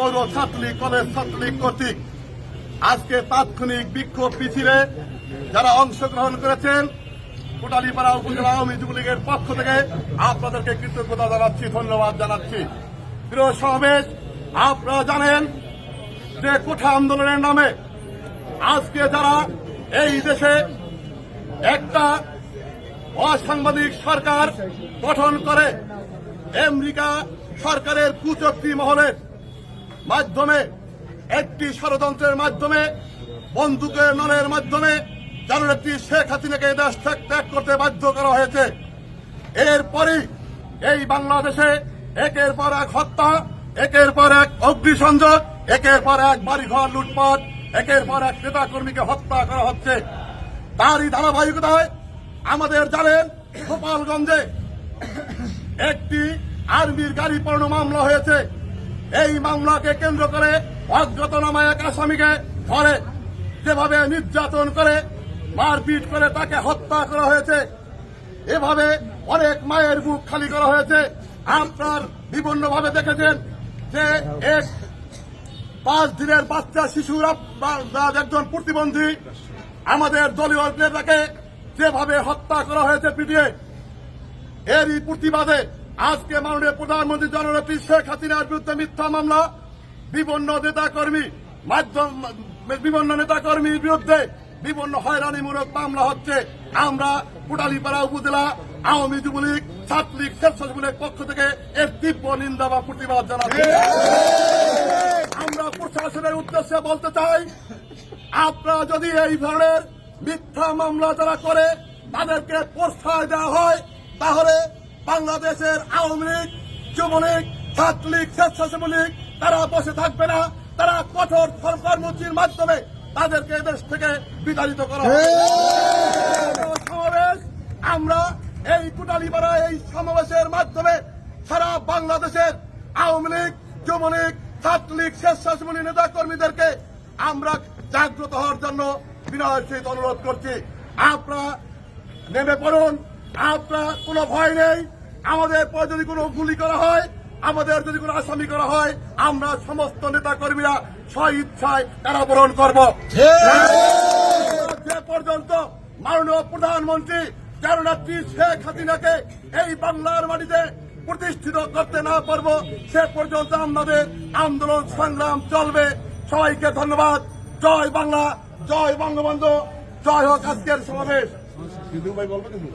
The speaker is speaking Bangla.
পৌর ছাত্রলীগ কলেজ ছাত্রলীগ কর্তৃক আজকে তাৎক্ষণিক বিক্ষোভ মিছিলে যারা অংশগ্রহণ করেছেন, কোটালীপাড়া উপজেলা আওয়ামী যুবলীগের পক্ষ থেকে আপনাদেরকে কৃতজ্ঞতা জানাচ্ছি, ধন্যবাদ জানাচ্ছি। প্রিয় সমাবেশ, আপনারা জানেন যে কোঠা আন্দোলনের নামে আজকে যারা এই দেশে একটা অসাংবাদিক সরকার গঠন করে, আমেরিকা সরকারের কুচক্রী মহলের মাধ্যমে, একটি ষড়যন্ত্রের মাধ্যমে, বন্দুকের নলের মাধ্যমে জননেত্রী শেখ হাসিনাকে দেশ ত্যাগ- করতে বাধ্য করা হয়েছে। এরপরই এই বাংলাদেশে একের পর এক হত্যা, একের পর এক অগ্নিসংযোগ, একের পর এক বাড়িঘর লুটপাট, একের পর এক নেতা কর্মীকে হত্যা করা হচ্ছে। তারই ধারাবাহিকতায় আমাদের জানেন, গোপালগঞ্জে একটি আর্মির গাড়ি পণ্য মামলা হয়েছে। এই মামলাকে কেন্দ্র করে অজ্ঞাতনামা এক আসামিকে ধরে যেভাবে নির্যাতন করে, মারপিট করে তাকে হত্যা করা হয়েছে, এভাবে অনেক মায়ের বুক খালি করা হয়েছে। আপনার বিভিন্নভাবে দেখেছেন যে এক পাঁচ দিনের বাচ্চা শিশুরা একজন প্রতিবন্ধী আমাদের দলীয় নেতাকে যেভাবে হত্যা করা হয়েছে পিটিয়ে, এরই প্রতিবাদে আজকে মাননীয় প্রধানমন্ত্রী জননেত্রী শেখ হাসিনার বিরুদ্ধে মিথ্যা মামলা, বিভিন্ন নেতাকর্মী, মাধ্যম, বিভিন্ন নেতাকর্মীর বিরুদ্ধে বিভিন্ন হয়রানিমূলক মামলা হচ্ছে। আমরা কোটালীপাড়া উপজেলা আওয়ামী যুবলীগ, ছাত্রলীগ স্বেচ্ছাসেবীর পক্ষ থেকে এর তীব্র নিন্দা বা প্রতিবাদ জানাচ্ছি। আমরা প্রশাসনের উদ্দেশ্যে বলতে চাই, আপনারা যদি এই ধরনের মিথ্যা মামলা যারা করে, তাদেরকে প্রশ্রয় দেওয়া হয়, তাহলে বাংলাদেশের আওয়ামী লীগ যুবলীগ ছাত্রলীগ স্বেচ্ছাসেবী লীগ, তারা বসে থাকবে না। তারা কঠোর কর্মসূচির মাধ্যমে তাদেরকে দেশ থেকে বিতাড়িত করা সমাবেশ আমরা এই কুটালিপাড়া এই সমাবেশের মাধ্যমে সারা বাংলাদেশের আওয়ামী লীগ যুবলীগ ছাত্রলীগ স্বেচ্ছাসেবী নেতা কর্মীদেরকে আমরা জাগ্রত হওয়ার জন্য বিনয়ের সহিত অনুরোধ করছি। আপনারা নেমে পড়ুন। আপনার কোনো ভয় নেই। আমাদের পর যদি কোনো গুলি করা হয় আমাদের যদি কোনো আসামি করা হয় আমরা সমস্ত নেতা কর্মীরা স্ব ইচ্ছায় কারাবরণ করব যে পর্যন্ত মাননীয় প্রধানমন্ত্রী জননেত্রী শেখ হাসিনাকে এই বাংলার মাটিতে প্রতিষ্ঠিত করতে না পারব সে পর্যন্ত আমাদের আন্দোলন সংগ্রাম চলবে। সবাইকে ধন্যবাদ। জয় বাংলা জয় বঙ্গবন্ধু। জয় হোক আজকের সমাবেশ।